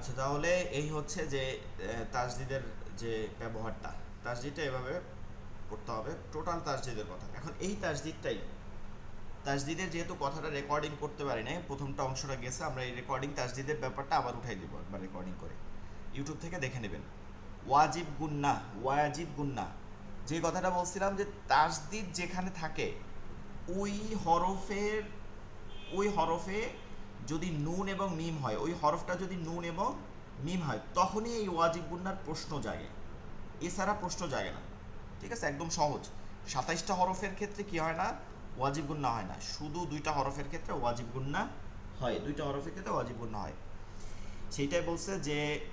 আচ্ছা তাহলে এই হচ্ছে যে আহ, তাসদিদের যে ব্যবহারটা তাজদিদটা এভাবে করতে হবে টোটাল তাসদিদের কথা। এখন এই তাসদিদটাই তাজদিদের যেহেতু কথাটা রেকর্ডিং করতে পারি নাই প্রথমটা অংশটা গেছে আমরা এই রেকর্ডিং তাসদিদের ব্যাপারটা আবার উঠাই দেবো একবার রেকর্ডিং করে। ইউটিউব থেকে দেখে নেবেন। ওয়াজিব গুন্না ওয়াজিব গুন্না। যে কথাটা বলছিলাম যে তাসদিদ যেখানে থাকে ওই হরফের ওই হরফে যদি নুন এবং মিম হয়, ওই হরফটা যদি নুন এবং মিম হয়, তখনই এই ওয়াজিব গুন্নার প্রশ্ন জাগে। এছাড়া প্রশ্ন জাগে না। ঠিক আছে? একদম সহজ। সাতাইশটা হরফের ক্ষেত্রে কি হয় না? ওয়াজিব গুন্না হয় না। শুধু দুইটা হরফের ক্ষেত্রে ওয়াজিব গুন্না হয়। দুইটা হরফের ক্ষেত্রে ওয়াজিব গুন্না হয়। সেইটাই বলছে যে,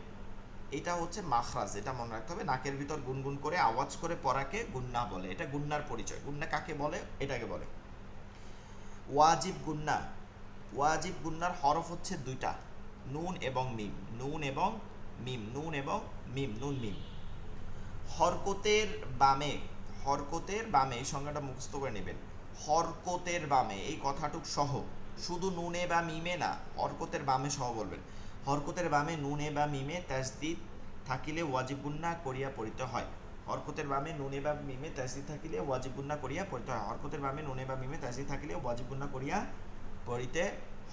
এটা হচ্ছে মাখরাজ। এটা মনে রাখতে হবে, নাকের ভিতর গুনগুন করে, আওয়াজ করে পড়াকে গুন্না বলে। এটা গুন্নার পরিচয়। গুন্না কাকে বলে? এটাকে বলে। ওয়াজিব গুন্না ওয়াজিব গুন্নার হরফ হচ্ছে দুইটা, নুন এবং মিম, নুন এবং মিম, নুন এবং মিম, নুন, মিম। হরকতের বামে হরকতের বামে, এই সংজ্ঞাটা মুখস্থ করে নেবেন। হরকতের বামে, এই কথাটুক সহ, শুধু নুনে বা মিমে না, হরকতের বামে সহ বলবেন। হরকতের বামে, নুনে বা মিমে তাসদিদ থাকিলে ওয়াজিব গুন্না করিয়া পড়িতে হয়। হরকতের বামে, নুনে বা মিমে তাসদিদ থাকিলে ওয়াজিব গুন্না করিয়া পড়িতে হয়। হরকতের বামে, নুনে বা মিমে তাসদিদ থাকিলে ওয়াজিব গুন্না করিয়া পড়িতে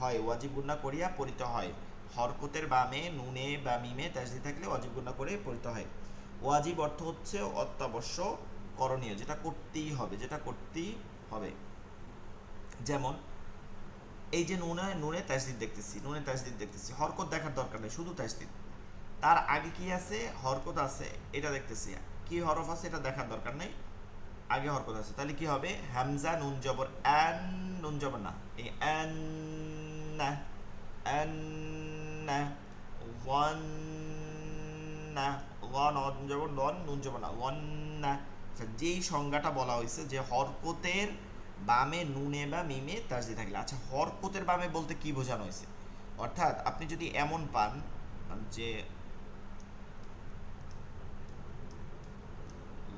হয় ওয়াজিব গুন্না করিয়া পড়িতে হয়। হরকতের বামে, নুনে, বা মিমে তাসদিদ থাকলে ওয়াজিব গুন্না করে পড়িতে হয়। ওয়াজিব অর্থ হচ্ছে অত্যাবশ্যক করণীয়, যেটা করতেই হবে, যেটা করতেই হবে। যেমন, এই যে নুনে নুনে তাসদিদ দেখতেছি, নুনে তাসদিদ দেখতেছি, হরকত দেখার দরকার নেই, শুধু তাসদিদ তার আগে কি আছে? হরকত আছে, এটা দেখতেছি। কি হরফ আছে? এটা দেখার দরকার নেই। আগে হরকত আছে। তাহলে কি হবে? হামজা নুন জবর অ্যান নুন জবর না। এই অ্যান না ওয়ান না অন জবর লন নুন জবর ওয়ান না। আচ্ছা, যেই সংজ্ঞাটা বলা হয়েছে যে হরকতের বামে নুনে বা মিমে তাজদি থাকলে। আচ্ছা হরকতের বামে বলতে কি বোঝানো হয়েছে? অর্থাৎ আপনি যদি এমন পান যে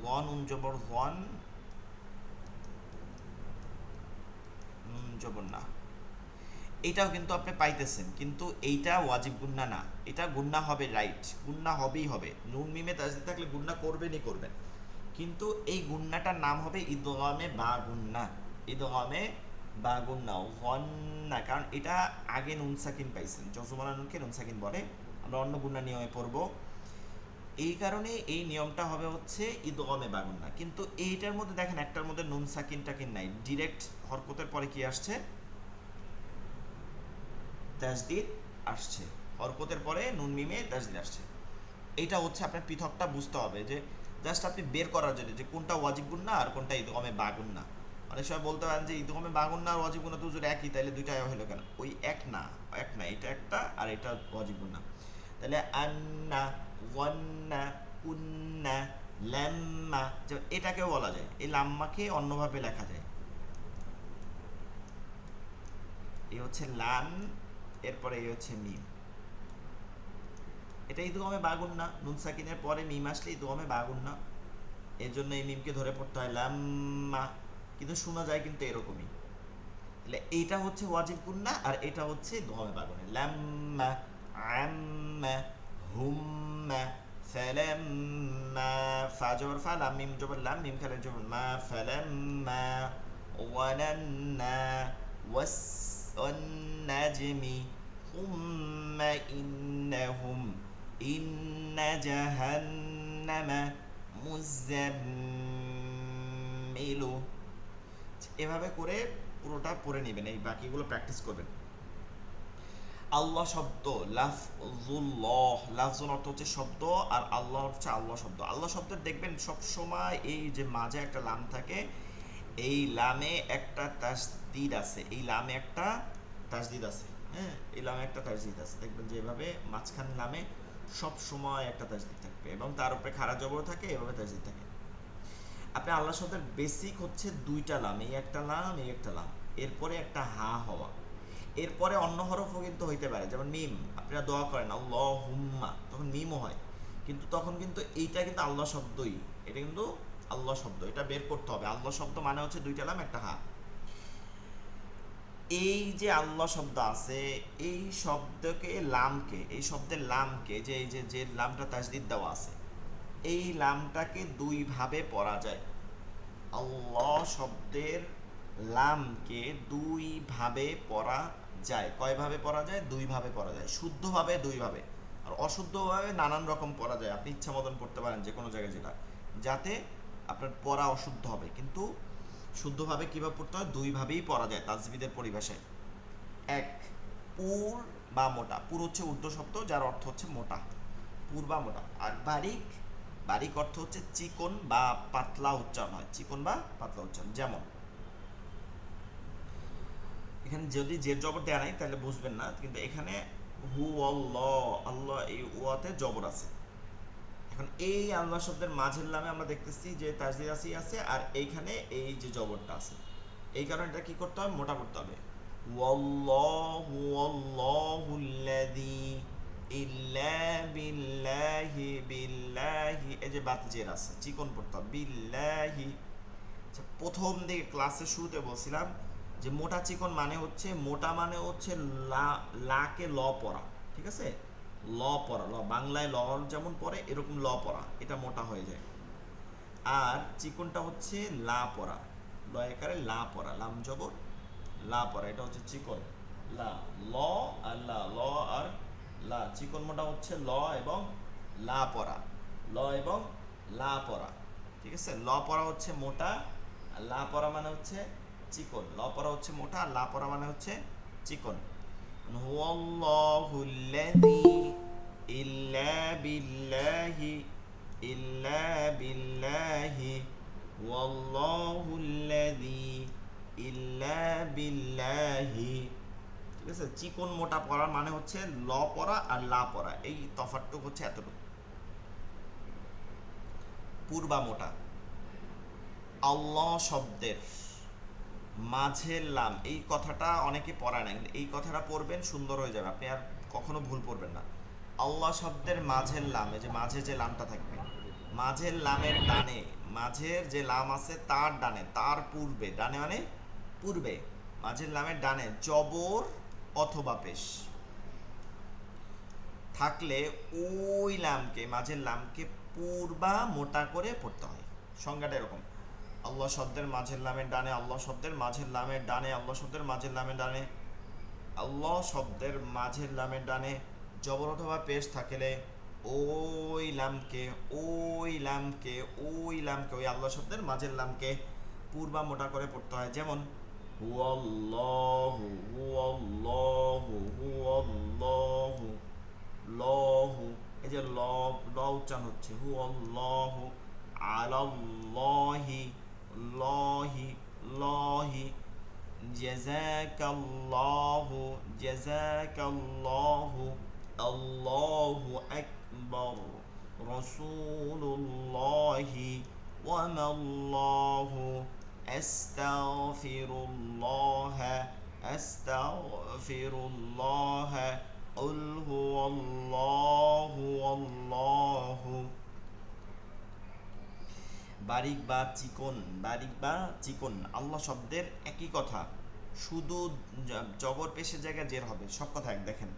ওয়ান নুন জবর ওয়ান নুন জবর না এটাও কিন্তু আপনি পাইতেছেন, কিন্তু এইটা ওয়াজিব গুন্না না। এটা গুন্না হবে রাইট গুন্না হবেই হবে। নুন, মিমে তাজদি থাকলে গুন্না করবেনই করবেন। কিন্তু এই গুন্নাটার নাম হবে ইদগামে বা গুন্না ইদগামে বা গুন্না ওয়ান্না। কারণ এটা আগে নুন সাকিন পাইছেন। জজমানা নুনকে নুন সাকিন বলে। আমরা অন্য গুন্না নিয়মে পড়ব। এই কারণে এই নিয়মটা হবে হচ্ছে ইদগমে বাগুন্না কিন্তু এইটার মধ্যে দেখেন, একটার মধ্যে নুন, সাকিন, টাকিন নাই। ডিরেক্ট হরকতের পরে কি আসছে? তাজদিদ আসছে। হরকতের পরে নুন মিমে তাজদিদ আসছে। এইটা হচ্ছে আপনার পৃথকটা বুঝতে হবে যে জাস্ট আপনি বের করার জন্য যে কোনটা ওয়াজিব গুন্না আর কোনটা ইদগমে বাগুন্না অনেক সময় বলতে পারেন যে ইদগমে বাগুন্না আর ওয়াজিব গুন্না যদি একই তাহলে দুইটা হলো কেন? ওই এক না এক না, এটা একটা আর এটা ওয়াজিব গুন্না তাহলে আন্না ওয়ান্না, উন্না, ল্যাম্মা এটাকেও বলা যায়। এই লাম্মাকে অন্যভাবে লেখা যায়। এই হচ্ছে লাম এরপরে এই হচ্ছে মিম। এটা ইদগমে বাগুন না নুন সাকিনের পরে মিম আসলে ইদগমে বাগুন না এর জন্য এই মিমকে ধরে পড়তে হয় লাম্মা। কিন্তু শোনা যায় কিন্তু এরকমই। তাহলে এইটা হচ্ছে ওয়াজিব গুন্না আর এটা হচ্ছে ইদগমে বাগুনে লাম্মা, আম্মা, হুম্মা। ফালাম্মা ফা জবর ফা লাম মিম জবর লাম মিম খালের জবর মা ফালাম্মা ওয়ালান্না ওয়াস والنجم ثم إنهم إن جهنم مزمل এভাবে করে পুরোটা পড়ে নেবেন এই বাকিগুলো প্র্যাকটিস করবেন আল্লাহ শব্দ লাফজুল্লাহ লাফজুল অর্থ হচ্ছে শব্দ আর আল্লাহ হচ্ছে আল্লাহ শব্দ। আল্লাহ শব্দের দেখবেন সব সময় এই যে মাঝে একটা লাম থাকে, এই লামে একটা তাসদিদ আছে, এই লামে একটা তাসদিদ আছে হ্যাঁ? এই লামে একটা তাসদিদ আছে। দেখবেন যে এভাবে মাঝখান লামে সব সময় একটা তাসদিদ থাকবে এবং তার উপরে খারা জবর থাকে, এভাবে তাসদিদ থাকে। আপনি আল্লাহ শব্দের বেসিক হচ্ছে দুইটা লাম, এই একটা লাম, এই একটা লাম। এরপরে একটা হা হওয়া। এরপরে অন্য হরফও কিন্তু হইতে পারে, যেমন মিম, আপনারা দোয়া করেন আল্লাহ হুম্মা তখন মিমও হয়। কিন্তু তখন কিন্তু এইটা কিন্তু আল্লাহ শব্দই, এটা কিন্তু আল্লাহ শব্দ, এটা বের করতে হবে। আল্লাহ শব্দ মানে হচ্ছে দুইটা লাম, একটা হা। এই যে আল্লাহ শব্দ আছে, এই শব্দকে লামকে, এই শব্দের লামকে, যে এই যে যে লামটা তাজদিদ দেওয়া আছে, এই লামটাকে দুইভাবে পড়া যায়। আল্লাহ শব্দের লামকে দুইভাবে পড়া যায়। কয়ভাবে পড়া যায়? দুইভাবে পড়া যায়। শুদ্ধভাবে দুইভাবে। আর অশুদ্ধভাবে নানান রকম পড়া যায়। আপনি ইচ্ছা মতন পড়তে পারেন যে কোনো জায়গায় যেটা। যাতে আপনার পড়া অশুদ্ধ হবে। কিন্তু শুদ্ধভাবে কীভাবে পড়তে হয়? দুইভাবেই পড়া যায় তাজবিদের পরিভাষায়। এক, পুর বা মোটা। পুর হচ্ছে ঊর্ধ্ব শব্দ, যার অর্থ হচ্ছে মোটা। পুর বা মোটা। আর বারিক বারিক অর্থ হচ্ছে চিকন বা পাতলা উচ্চারণ হয়। চিকন বা পাতলা উচ্চারণ। যেমন এখানে যদি জের জবর দেওয়া নাই তাহলে বুঝবেন না কিন্তু এখানে হু আল্লাহ আল্লাহ এই ওয়াতে জবর আছে। এখন এই আল্লাহ শব্দের মাঝের নামে আমরা দেখতেছি যে তাজদিদ আসি আছে আর এইখানে এই যে জবরটা আছে। এই কারণে এটা কি করতে হবে? মোটা করতে হবে। যে জের আছে চিকন পড়তে আচ্ছা, প্রথম দিকে ক্লাসের শুরুতে বলছিলাম যে মোটা চিকন মানে হচ্ছে, মোটা মানে হচ্ছে লা, লাকে ল পড়া ঠিক আছে? ল পড়া ল, বাংলায় ল যেমন পড়ে এরকম ল পড়া এটা মোটা হয়ে যায়। আর চিকনটা হচ্ছে লা পড়া ল একারে লা পড়া লাম জবর লা পড়া এটা হচ্ছে চিকন, লা, ল আর লা, ল আর লা, চিকন মোটা হচ্ছে ল এবং লা পড়া ল এবং লা পড়া ঠিক আছে? ল পড়া হচ্ছে মোটা, আর লা পড়া মানে হচ্ছে চিকন। ল পড়া হচ্ছে মোটা, আর লা পড়া মানে হচ্ছে চিকন। বিল্লাহি ঠিক আছে? চিকন মোটা পড়া মানে হচ্ছে ল পড়া আর লা পড়া এই তফাৎটুকু হচ্ছে এতটুকু। পূর্বা মোটা। আল্লাহ শব্দের মাঝের লাম, এই কথাটা অনেকে পড়ায় না, কিন্তু এই কথাটা পড়বেন, সুন্দর হয়ে যাবে। আপনি আর কখনো ভুল পড়বেন না। আল্লাহ শব্দের মাঝের লাম, এই যে মাঝে যে লামটা থাকবে, মাঝের লামের ডানে, মাঝের যে লাম আছে তার ডানে, তার পূর্বে, ডানে মানে পূর্বে, মাঝের লামের ডানে, জবর অথবা পেশ। থাকলে ওই লামকে, মাঝের লামকে পূর্বা মোটা করে পড়তে হয়। সংজ্ঞাটা এরকম। আল্লাহ শব্দের মাঝের লামের ডানে, আল্লাহ শব্দের মাঝের লামের ডানে, আল্লাহ শব্দের মাঝের লামের ডানে। আল্লাহ শব্দের মাঝের লামের ডানে জবর অথবা পেশ থাকলে ওই লামকে ওই লামকে ওই লামকে, ওই আল্লাহ শব্দের মাঝের লামকে পূর্বা মোটা করে পড়তে হয়। যেমন, হুয়াল্লাহু হুয়াল্লাহু হুয়াল্লাহু, লহু। এই যে ল ল উচ্চারণ হচ্ছে হু হুয়াল্লাহু আলাল্লাহি الله الله جزاك الله جزاك الله الله أكبر رسول الله وما الله أستغفر الله أستغفر الله قل هو الله والله বারিক বা চিকন, বারিক বা চিকন, আল্লাহ শব্দের একই কথা। শুধু জবর পেশের জায়গায় জের হবে, সব কথা এক, দেখেন।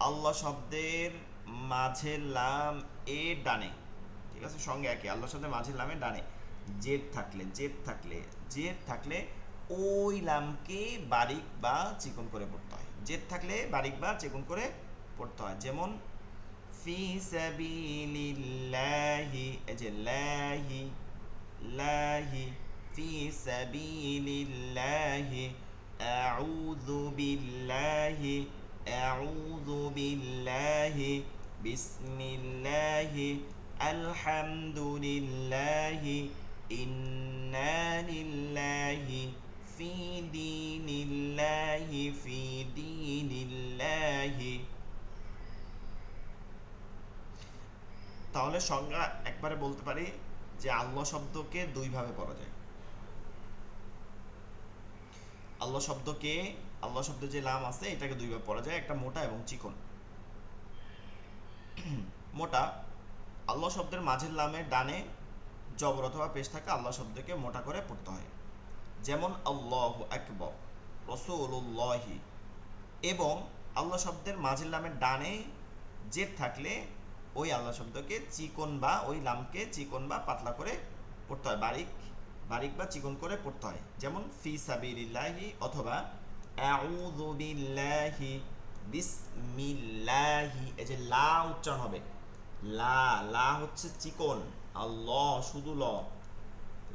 আল্লাহ শব্দের মাঝে লাম, এ, ডানে। ঠিক আছে? সঙ্গে একই আল্লাহ শব্দের মাঝে লামে, ডানে। জেদ থাকলে জেদ থাকলে জেদ থাকলে ওই লামকে বারিক বা চিকন করে পড়তে হয়। জেদ থাকলে বারিক বা চিকন করে পড়তে হয়। যেমন, ফি সাবিলিল্লাহি, এই যে লাহি লাহি ফি সাবিলিল্লাহি আউযু বিল্লাহি আউযু বিল্লাহি বিসমিল্লাহি আলহামদুলিল্লাহি ইন্না লিল্লাহি ফি দীনিল্লাহি ফি দীনিল্লাহি তাহলে সংজ্ঞা একবারে বলতে পারি যে আল্লাহ শব্দকে দুইভাবে পড়া যায়। আল্লাহ শব্দকে, আল্লাহ শব্দ যে লাম আছে, এটাকে দুইভাবে পড়া যায়, একটা মোটা এবং চিকন। মোটা, আল্লাহ শব্দের মাঝের লামের ডানে জবর অথবা পেশ থাকে আল্লাহ শব্দকে মোটা করে পড়তে হয়। যেমন, আল্লাহ আকবর রসুল্লাহি এবং আল্লাহ শব্দের মাঝের লামের ডানে জেদ থাকলে ওই আল্লাহ শব্দকে চিকন বা ওই লামকে চিকন বা পাতলা করে পড়তে হয়। বারিক বারিক বা চিকন করে পড়তে হয়। যেমন ফি সাবিলিল্লাহি অথবা আউযু বিল্লাহি বিসমিল্লাহি। এই যে লা উচ্চারণ হবে। লা লা হচ্ছে চিকন। আর ল শুধু ল।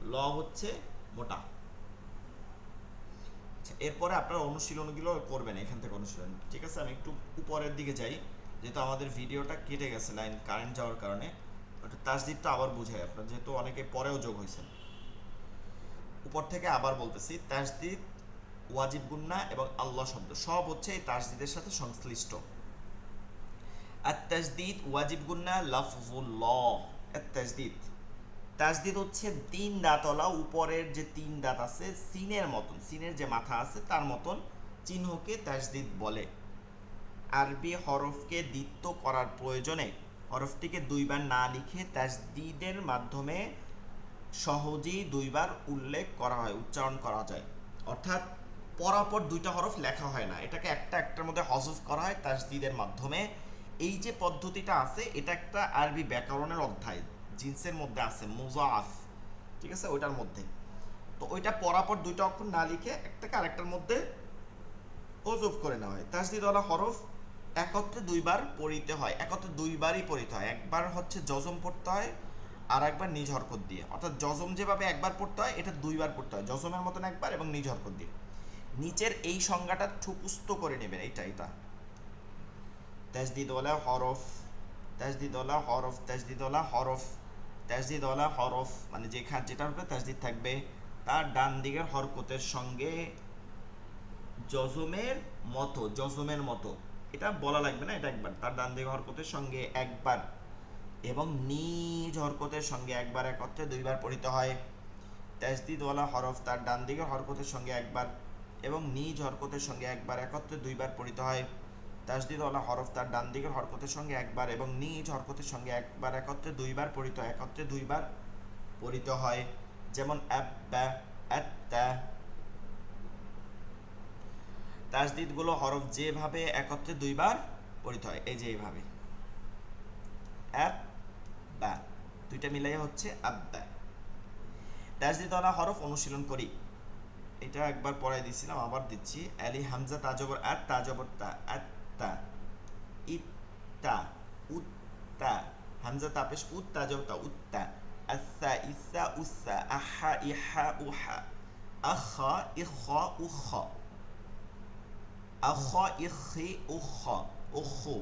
ল হচ্ছে মোটা। আচ্ছা, এরপরে আপনারা অনুশীলনগুলো করবেন এখান থেকে অনুশীলন। ঠিক আছে আমি একটু উপরের দিকে যাই। যেহেতু আমাদের ভিডিওটা কেটে গেছে লাইন কারেন্ট যাওয়ার কারণে ওটা তাসদিদটা আবার বুঝাই আপনার, যেহেতু অনেকে পরেও যোগ হয়েছেন উপর থেকে আবার বলতেছি, তাসদিদ, ওয়াজিব গুন্না এবং আল্লাহ শব্দ, সব হচ্ছে এই তাসদিদের সাথে সংশ্লিষ্ট। আর তাসদিদ, ওয়াজিব গুন্না লাফজুল্লাহ আর তাসদিদ। তাসদিদ হচ্ছে তিন দাঁতওয়ালা, উপরের যে তিন দাঁত আছে, সিনের মতন, সিনের যে মাথা আছে, তার মতন চিহ্নকে তাসদিদ বলে। আরবি হরফকে দ্বিত্ব করার প্রয়োজনে হরফটিকে দুইবার না লিখে তাসদিদের মাধ্যমে সহজেই দুইবার উল্লেখ করা হয়, উচ্চারণ করা যায়। অর্থাৎ পরাপর দুইটা হরফ লেখা হয় না। এটাকে একটা একটার মধ্যে হজফ করা হয় তাসদিদের মাধ্যমে। এই যে পদ্ধতিটা আছে, এটা একটা আরবি ব্যাকরণের অধ্যায়। জিন্সের মধ্যে আছে, মুজাফ। ঠিক আছে? ওইটার মধ্যে। তো ওইটা পরাপর দুইটা অক্ষর না লিখে একটাকে আরেকটার মধ্যে ওজব করে নেওয়া হয়। তাসদিদওয়ালা হরফ একত্রে দুইবার পড়িতে হয়, একত্রে দুইবারই পড়িতে হয়। একবার হচ্ছে জজম পড়তে হয় আর একবার নিজ হরকত দিয়ে। অর্থাৎ জজম যেভাবে একবার পড়তে হয়, এটা দুইবার পড়তে হয়। জজমের মতন একবার এবং নিজ হরকত দিয়ে। নিচের এই সংজ্ঞাটা ঠুকুস্ত করে নেবেন এইটা এটা তাজদিদওয়ালা হরফ তাজদিদওয়ালা হরফ তাজদিদওয়ালা হরফ তাজদিদওয়ালা হরফ মানে যেখান যেটার উপরে তাজদিদ থাকবে, তার ডান দিকের হরকতের সঙ্গে জজমের মতো জজমের মতো। এটা বলা লাগবে না, এটা একবার। তার ডান দিকে হরকতের সঙ্গে একবার এবং নিজ হরকতের সঙ্গে একবার একত্রে দুইবার পড়িতে হয়। তাজদিদওয়ালা হরফ তার ডান দিকের হরকতের সঙ্গে একবার এবং নিজ হরকতের সঙ্গে একবার একত্রে দুইবার পড়িতে হয়। তাজদিদওয়ালা হরফ তার ডান দিকের হরকতের সঙ্গে একবার এবং নিজ হরকতের সঙ্গে একবার একত্রে দুইবার পড়িত একত্রে দুইবার পড়িত হয়। যেমন আব্বা, আত্তা তাজদিদগুলো হরফ যেভাবে একত্রে দুইবার পড়িত হয়, এই যে এইভাবে। আব্বা দুইটা মিলাই হচ্ছে আব্দা। আব্বা তাজদিদওয়ালা হরফ অনুশীলন করি। এটা একবার পড়াই দিছিলাম, আবার দিচ্ছি। আলি হামজা তাজবর আত তাজবর তা আত্তা, ইত্তা, উত্তা। হামজা তাপেশ, উত তাজবর তা উত্তা। আসা ইসা, উসা, আহা, ইহা, উহা। আখা, ইখা, উখা। আখা ইখি উখা উখু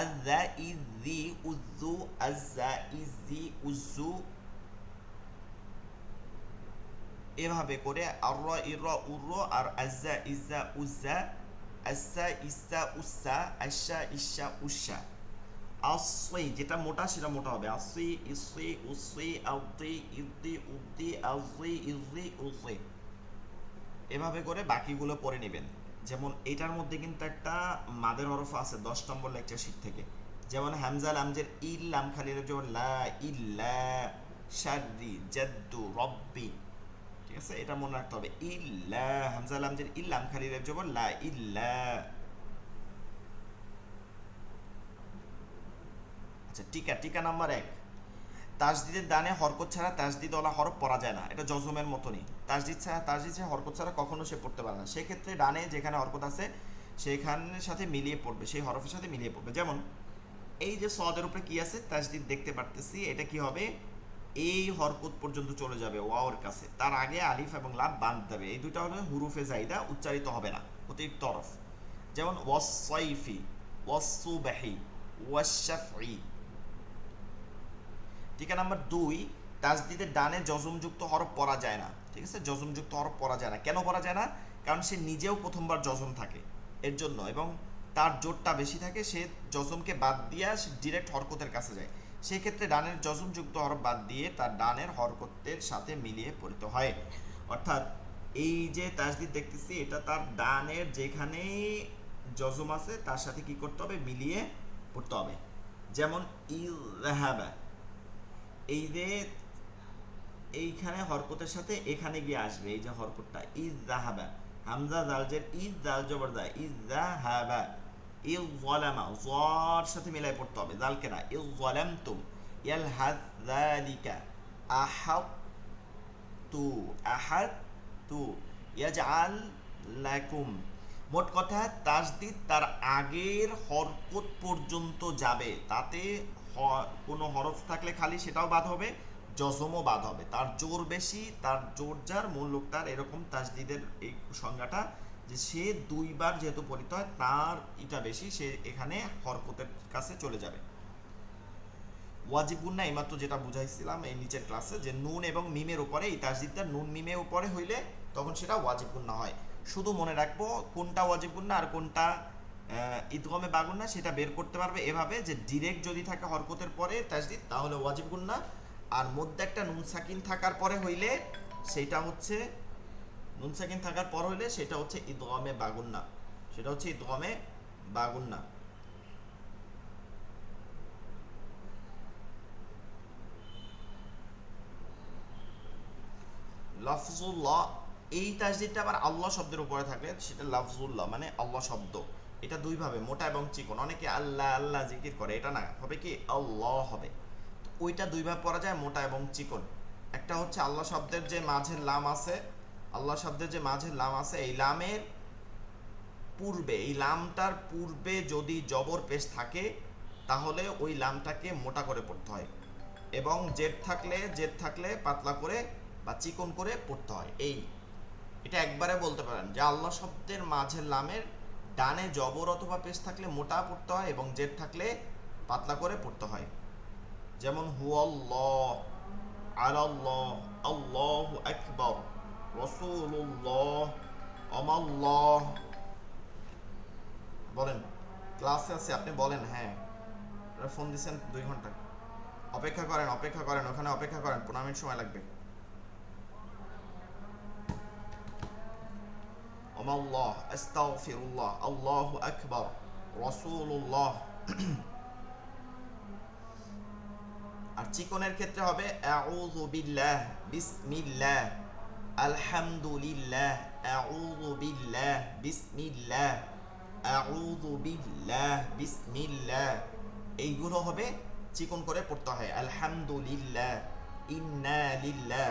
আযা ইযি উযু আযা ইজি উযু এভাবে করে আর ইর উর আর আজ্জা, ইজ্জা, উজ্জা আচ্ছা ইসা উসা আশা ইসা উষা আসি যেটা মোটা সেটা মোটা হবে। আসি ইসি উসি আউদি ইদি উদি আউজি ইজি উজি এভাবে করে বাকিগুলো পরে নেবেন। এটার মধ্যে কিন্তু একটা মাদের হরফ আছে, দশ নম্বর লেকচার শিট থেকে। যেমন হামজা লামজের ইল্লাম খালি যেমন লা ইল্লা শাররি জাদ্দু রব্বি। ঠিক আছে? এটা মনে রাখতে হবে। ইল্লা, হামজা লামজের ইল্লাম খালি রেব জবর লা ইল্লা। আচ্ছা টিকা টিকা নাম্বার এক। তাজদিদের দানে হরকত ছাড়া তাজদিদ ওলা হরফ পড়া যায় না। এটা জজমের মতনই। তাজদিদ ছাড়া তাজদিদ ছাড়া হরকত ছাড়া কখনো সে পড়তে পারে না। সেক্ষেত্রে ডানে যেখানে হরকত আছে, সেখানের সাথে মিলিয়ে পড়বে, সেই হরফের সাথে মিলিয়ে পড়বে। যেমন, এই যে সদের উপরে কি আছে? তাজদিদ দেখতে পারতেছি, এটা কি হবে? এই হরকত পর্যন্ত চলে যাবে ওয়াওর কাছে। তার আগে আলিফ এবং লাভ বাঁধ দেবে। এই দুটো হলো হুরুফে জাইদা উচ্চারিত হবে না অতিরিক্ত তরফ। যেমন ওয়াসাইফি ওয়াসুবাহি ওয়াশাফি টিকা নাম্বার দুই তাজদিদের ডানে যজমযুক্ত হরফ পড়া যায় না। ঠিক আছে? যজমযুক্ত হরফ পড়া যায় না। কেন পড়া যায় না? কারণ সে নিজেও প্রথমবার যজম থাকে। এর জন্য এবং তার জোরটা বেশি থাকে, সে যজমকে বাদ দিয়ে সে ডিরেক্ট হরকতের কাছে যায়। সেই ক্ষেত্রে ডানের যজমযুক্ত হরফ বাদ দিয়ে তার ডানের হরকতের সাথে মিলিয়ে পড়িত হয়। অর্থাৎ এই যে তাজদিদ দেখতেছি, এটা তার ডানের যেখানে যজম আছে, তার সাথে কি করতে হবে? মিলিয়ে পড়তে হবে। যেমন ইলহাবা। এই যে এইখানে হরকতের সাথে এখানে গিয়ে আসবে, এই যে হরকতটা। ইজ ইজাহাবা হামজা জালজের ইজ জাল জবর দা ইজ দা হাবা ইল যালামা যার সাথে মিলাই পড়তে হবে জালকে না ইল যালামতুম ইয়াল হাদ যালিকা আহাদ তু আহাদ তু ইয়াজআল লাকুম। মোট কথা তাসদিদ তার আগের হরকত পর্যন্ত যাবে, তাতে কোনো হরফ থাকলে খালি সেটাও বাদ হবে জজমও বাদ হবে। তার জোর বেশি, তার জোর যার, মূল লোকটার এরকম তাসদিদের এই সংজ্ঞাটা যে সে দুইবার যেহেতু পড়িত হয়, তার ইটা বেশি, সে এখানে হরকতের কাছে চলে যাবে। ওয়াজিবুন না এইমাত্র যেটা বুঝাইছিলাম এই নিচের ক্লাসে যে নুন এবং মিমের উপরে, এই তাসদিদটা নুন মিমের উপরে হইলে তখন সেটা ওয়াজিবুন না হয়। শুধু মনে রাখব কোনটা ওয়াজিবুন না আর কোনটা আহ, ঈদগমে বাগুন না সেটা বের করতে পারবে এভাবে যে ডিরেক্ট যদি থাকে হরকতের পরে তাসদিদ তাহলে ওয়াজিবুন না আর মধ্যে একটা নুন সাকিন থাকার পরে হইলে সেটা হচ্ছে নুন সাকিন থাকার পর হইলে সেটা হচ্ছে ঈদগমে বাগুন না সেটা হচ্ছে ঈদগমে বাগুন না লফজুল্লাহ এই তাজদিদটা আবার আল্লাহ শব্দের উপরে থাকলে সেটা লফজুল্লাহ মানে আল্লাহ শব্দ। এটা দুইভাবে, মোটা এবং চিকন। অনেকে আল্লাহ আল্লাহ জিকির করে, এটা না। হবে কি? আল্লাহ হবে। ওইটা দুইভাবে পড়া যায়, মোটা এবং চিকন। একটা হচ্ছে আল্লাহ শব্দের যে মাঝের লাম আছে, আল্লাহ শব্দের যে মাঝের লাম আছে, এই লামের পূর্বে, এই লামটার পূর্বে যদি জবর পেশ থাকে, তাহলে ওই লামটাকে মোটা করে পড়তে হয়। এবং জেদ থাকলে জেদ থাকলে পাতলা করে বা চিকন করে পড়তে হয়। এই, এটা একবারে বলতে পারেন যে আল্লাহ শব্দের মাঝের লামের ডানে জবর অথবা পেশ থাকলে মোটা পড়তে হয় এবং জেদ থাকলে পাতলা করে পড়তে হয়। যেমন হুয়াল্লাহ আলাল্লাহ আল্লাহু আকবার, রাসূলুল্লাহ আমাল্লাহ বলেন, ক্লাসে আছে, আপনি বলেন হ্যাঁ। ফোন দিচ্ছেন দুই ঘণ্টা। অপেক্ষা করেন অপেক্ষা করেন, ওখানে অপেক্ষা করেন, পনেরো মিনিট সময় লাগবে। অমাল্লাহ আস্তাগফিরুল্লাহ আল্লাহু আকবার রাসূলুল্লাহ আর চিকনের ক্ষেত্রে হবে আউযু বিল্লাহ বিসমিল্লাহ, আলহামদুলিল্লাহ আউযু বিল্লাহ বিসমিল্লাহ আউযু বিল্লাহ বিসমিল্লাহ. এইগুলো হবে, চিকন করে পড়তে হয়, আলহামদুলিল্লাহ, ইন্না লিল্লাহ।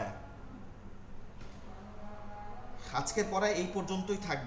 আজকের পড়া এই পর্যন্তই থাকবে।